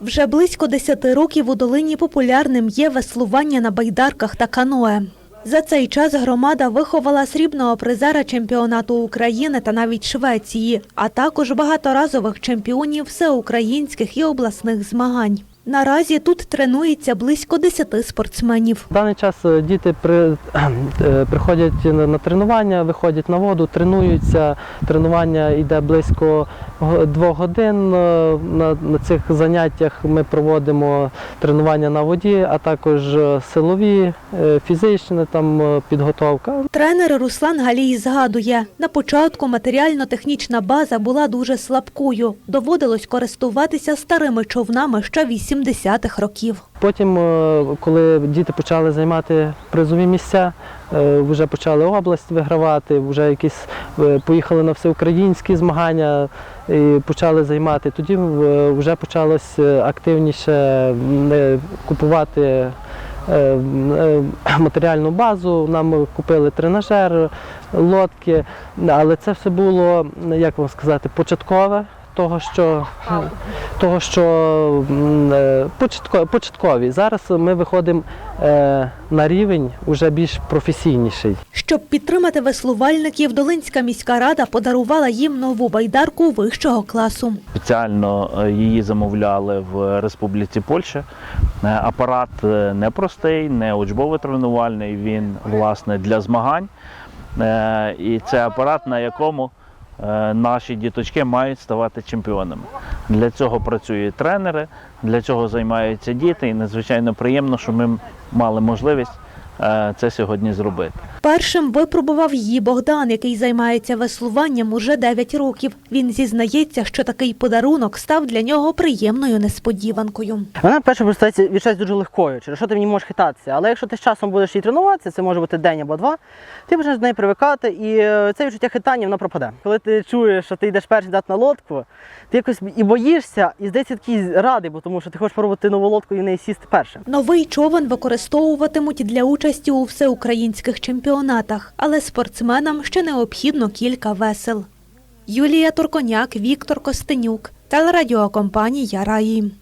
Вже близько 10 років у долині популярним є веслування на байдарках та каное. За цей час громада виховала срібного призера чемпіонату України та навіть Швеції, а також багаторазових чемпіонів всеукраїнських і обласних змагань. Наразі тут тренується близько 10 спортсменів. В даний час е, діти при, е, приходять на тренування, виходять на воду, тренуються. Тренування йде близько двох годин. Е, На, на цих заняттях ми проводимо тренування на воді, а також силові, фізична там підготовка. Тренер Руслан Галій згадує, на початку матеріально-технічна база була дуже слабкою. Доводилось користуватися старими човнами ще 80-х років. Потім, е, коли діти почали займати призові місця, е, вже почали область вигравати, вже якісь е, поїхали на всеукраїнські змагання і почали займати. Тоді вже почалось е, активніше купувати матеріальну базу. Нам купили тренажер, лодки, але це все було, як вам сказати, початкове. Того, що, того, що початкові. Зараз ми виходимо е, на рівень уже більш професійніший. Щоб підтримати веслувальників, Долинська міська рада подарувала їм нову байдарку вищого класу. Спеціально е, її замовляли в Республіці Польща. Е, Апарат непростий, не учбово-тренувальний, він власне для змагань. І це апарат, на якому наші діточки мають ставати чемпіонами. Для цього працюють тренери, для цього займаються діти, і надзвичайно приємно, що ми мали можливість е, це сьогодні зробити. Першим випробував її Богдан, який займається веслуванням уже 9 років. Він зізнається, що такий подарунок став для нього приємною несподіванкою. Вона перше представляється відчувається дуже легкою, через що ти в ній можеш хитатися. Але якщо ти з часом будеш її тренуватися, це може бути день або два, ти почнеш до неї привикати, і е, це відчуття хитання воно пропаде. Коли ти чуєш, що ти йдеш перший дати на лодку, ти якось і боїшся, і здається такий радий, бо тому що ти хочеш пробувати нову лодку і в неї сісти першим. Новий човен використовуватимуть для участі у всеукраїнських чемпіонатах, але спортсменам ще необхідно кілька весел. Юлія Турконяк, Віктор Костенюк, телерадіокомпанія Раї.